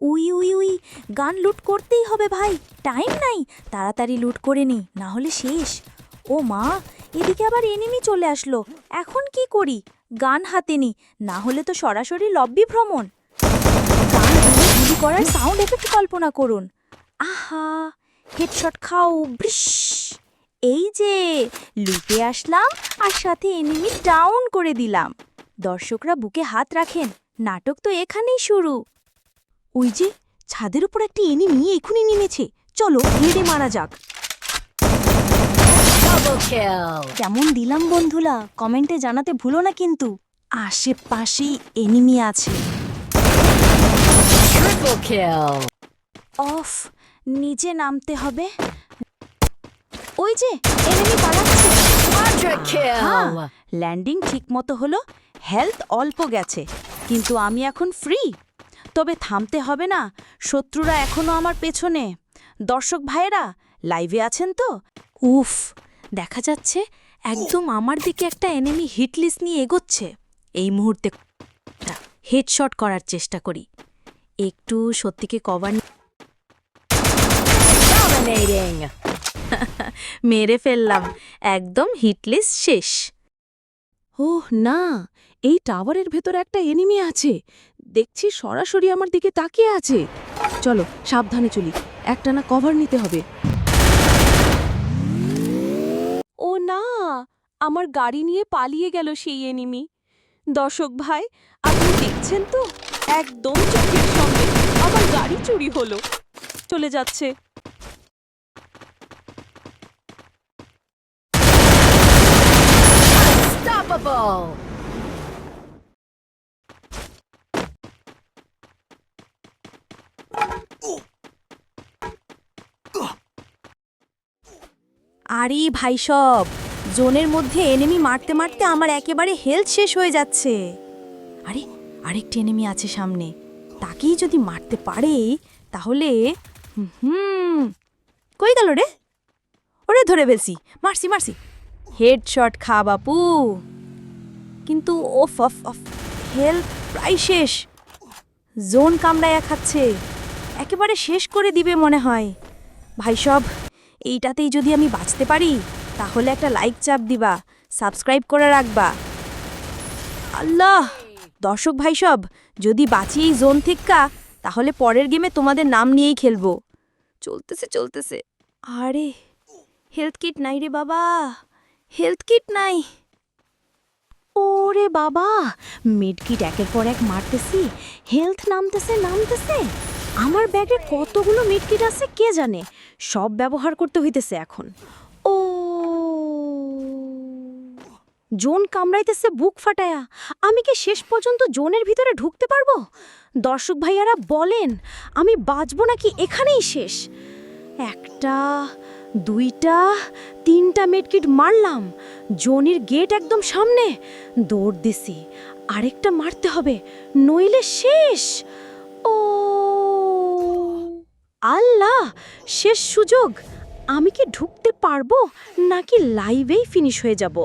We we we, গান লুট করতেই হবে ভাই। টাইম নাই, তাড়াতাড়ি লুট করে নি, না হলে শেষ। ও মা, এদিকে আবার এনিমি চলে আসলো, এখন কি করি? গান হাতে নি, না হলে তো সরাসরি লব্বি ভ্রমণ। গুলি করার সাউন্ড এফেক্ট কল্পনা করুন। আহা হেডশট খাও বৃশ এই যে, লুটে আসলাম আর সাথে এনিমি ডাউন করে দিলাম। দর্শকরা বুকে হাত রাখেন, নাটক তো এখানেই শুরু। ওই যে ছাদের উপর একটি এনিমি এখনই নেমেছে। চলো হেডে মারা যাক. কেমন দিলাম বন্ধুলা কমেন্টে জানাতে ভুলো না কিন্তু। আশেপাশেই এনিমি আছে. অফ নিচে নামতে হবে। ওই যে এনিমি পালাচ্ছে। ল্যান্ডিং ঠিকমতো হলো হেলথ অল্প গেছে। কিন্তু আমি এখন ফ্রি তবে থামতে হবে না। শত্রুরা এখনও আমার পেছনে। দর্শক ভাইয়েরা লাইভে আছেন তো? উফ দেখা যাচ্ছে একদম আমার দিকে একটা এনিমি হিটলিস্ট নিয়ে এগোচ্ছে। এই মুহূর্তে হেডশট করার চেষ্টা করি। একটু সত্যিকে কভার মেরে ফেললাম। একদম হিটলিস্ট শেষ। ওহ না এই টাওয়ারের ভেতর একটা এনিমি আছে। দেখছি সরাসরি আমার দিকে তাকিয়ে আছে। চলো, সাবধানে চলি। একটানা কভার নিতে হবে। ও না, আমার গাড়ি নিয়ে পালিয়ে গেল সেই এনিমি দর্শক ভাই, আপনি দেখছেন তো? একদম চোখের সঙ্গে আমার গাড়ি চুরি হলো। চলে যাচ্ছে। Unstoppable. আরে ভাই সব, জোনের মধ্যে এনেমি মারতে মারতে আমার একেবারে হেলথ শেষ হয়ে যাচ্ছে। আরে, আরেকটি এনেমি আছে সামনে, তাকেই যদি মারতে পারে, তাহলে, হুম, কই গেল রে? ওরে ধরে ফেলছি, মারছি মারছি। হেডশট খা বাপু। কিন্তু ওফ অফ অফ হেলথ প্রায় শেষ। জোন কামড়াইয়া খাচ্ছে, একেবারে শেষ করে দিবে মনে হয়। ভাই সব এইটাতেই যদি আমি বাঁচতে পারি, তাহলে একটা লাইক চাপ দিবা সাবস্ক্রাইব করে রাখবা। আল্লাহ! দর্শক ভাই সব, যদি বাঁচি এই জোন থিক্কা, তাহলে পরের গেমে তোমাদের নাম নিয়েই খেলব। চলতেছে চলতেছে। আরে হেলথ কিট নাই রে বাবা হেলথ কিট নাই। ওরে বাবা মিডকিট একের পর এক মারতেছি হেলথ নামতেছে নামতেছে। আমার ব্যাগে কতগুলো মিডকিট আছে কে জানে? সব ব্যবহার করতে হইতেছে এখন। ও, জোন কামড়াইতেছে, বুক ফাটায়া। আমি কি শেষ পর্যন্ত জোনের ভিতরে ঢুকতে পারব? দর্শক ভাইয়ারা, বলেন, আমি বাঁচবো নাকি এখানেই শেষ? একটা, দুইটা, তিনটা মেডকিট মারলাম। জোনের গেট একদম সামনে। দৌড় দিছি। আরেকটা মারতে হবে, নইলে শেষ। ও আল্লাহ শেষ সুযোগ। আমি কি ঢুকতে পারব নাকি লাইভেই ফিনিশ হয়ে যাব?